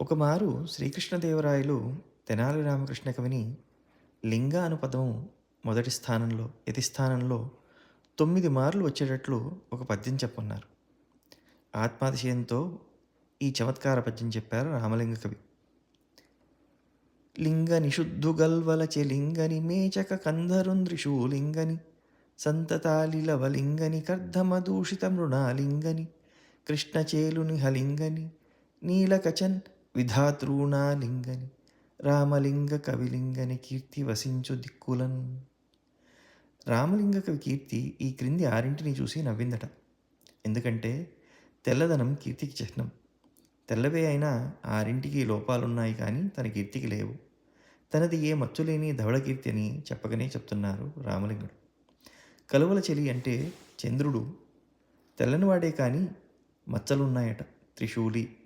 ఒకమారు శ్రీకృష్ణదేవరాయలు తెనాలి రామకృష్ణ కవిని లింగ అను పదం మొదటి స్థానంలో యతి స్థానంలో తొమ్మిది మార్లు వచ్చేటట్లు ఒక పద్యం చెప్పున్నారు ఆత్మాతిశయంతో ఈ చమత్కార పద్యం చెప్పారు రామలింగ కవి. లింగ నిషుద్ధుగల్వలచె లింగని మేచక కంధరుంద్రిషూ లింగని సంతతాలిలవలింగని కర్ధమదూషిత మృణాలింగని కృష్ణచేలుని హలింగని నీలకచన్ విధాతృణాలింగని రామలింగ కవిలింగని కీర్తి వసించు దిక్కులన్. రామలింగ కవి కీర్తి ఈ క్రింది ఆరింటిని చూసి నవ్విందట. ఎందుకంటే తెల్లదనం కీర్తికి చిహ్నం. తెల్లవే అయినా ఆరింటికి లోపాలున్నాయి కానీ తన కీర్తికి లేవు. తనది ఏ మచ్చులేని ధవళ కీర్తి అని చెప్పకనే చెప్తున్నారు రామలింగుడు. కలువల చెలి అంటే చంద్రుడు. తెల్లనివాడే కానీ మచ్చలున్నాయట త్రిశూలి.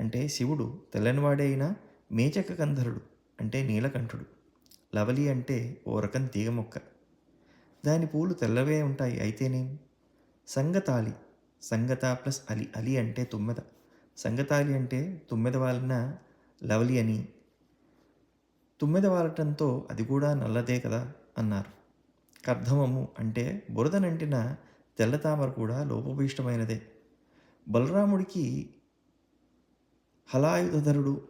అంటే శివుడు తెల్లనివాడే అయినా మేచక కంధరుడు అంటే నీలకంఠుడు. లవలి అంటే ఓ రకం తీగ మొక్క దాని పూలు తెల్లవే ఉంటాయి అయితేనేం? సంగతాలి. సంగత ప్లస్ అలి. అలి అంటే తుమ్మెద. సంగతాలి అంటే తుమ్మెద వాలిన లవలి అని. తుమ్మెద వాలటంతో అది కూడా నల్లదే కదా అన్నారు. కర్ధమము అంటే బురదనంటిన తెల్లతామర కూడా లోపభీష్టమైనదే. బలరాముడికి హలాయుధరుడు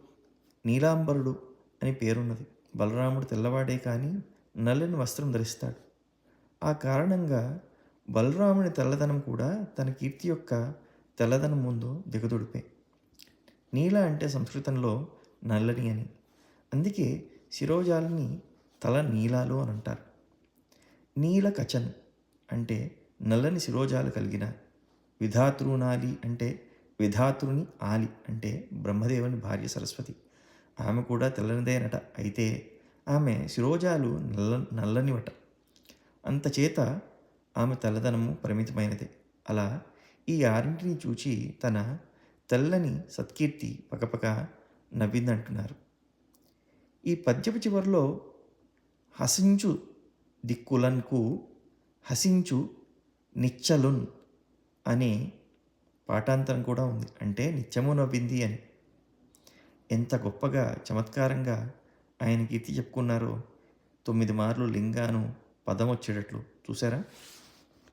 నీలాంబరుడు అని పేరున్నది. బలరాముడు తెల్లవాడే కానీ నల్లని వస్త్రం ధరిస్తాడు. ఆ కారణంగా బలరాముని తెల్లదనం కూడా తన కీర్తి యొక్క తెల్లదనం ముందు దిగదుడిపే. నీల అంటే సంస్కృతంలో నల్లని అని. అందుకే శిరోజాలని తల నీలాలు అని అంటారు. నీల కచన్ అంటే నల్లని శిరోజాలు కలిగిన విధాతృనాలి అంటే విధాతృని ఆలి అంటే బ్రహ్మదేవుని భార్య సరస్వతి. ఆమె కూడా తెల్లనిదేనట. అయితే ఆమె శిరోజాలు నల్ల నల్లనివట. అంతచేత ఆమె తెల్లదనము పరిమితమైనదే. అలా ఈ ఆరింటిని చూచి తన తెల్లని సత్కీర్తి పకపక నవ్విందంటున్నారు. ఈ పద్యపు చివరిలో హసించు దిక్కులన్కు హసించు నిచ్చలున్ అనే పాఠాంతరం కూడా ఉంది. అంటే నిత్యము నవ్వింది అని. ఎంత గొప్పగా చమత్కారంగా ఆయన కీర్తి చెప్పుకున్నారో. తొమ్మిది మార్లు లింగాను పదం వచ్చేటట్లు. చూసారా?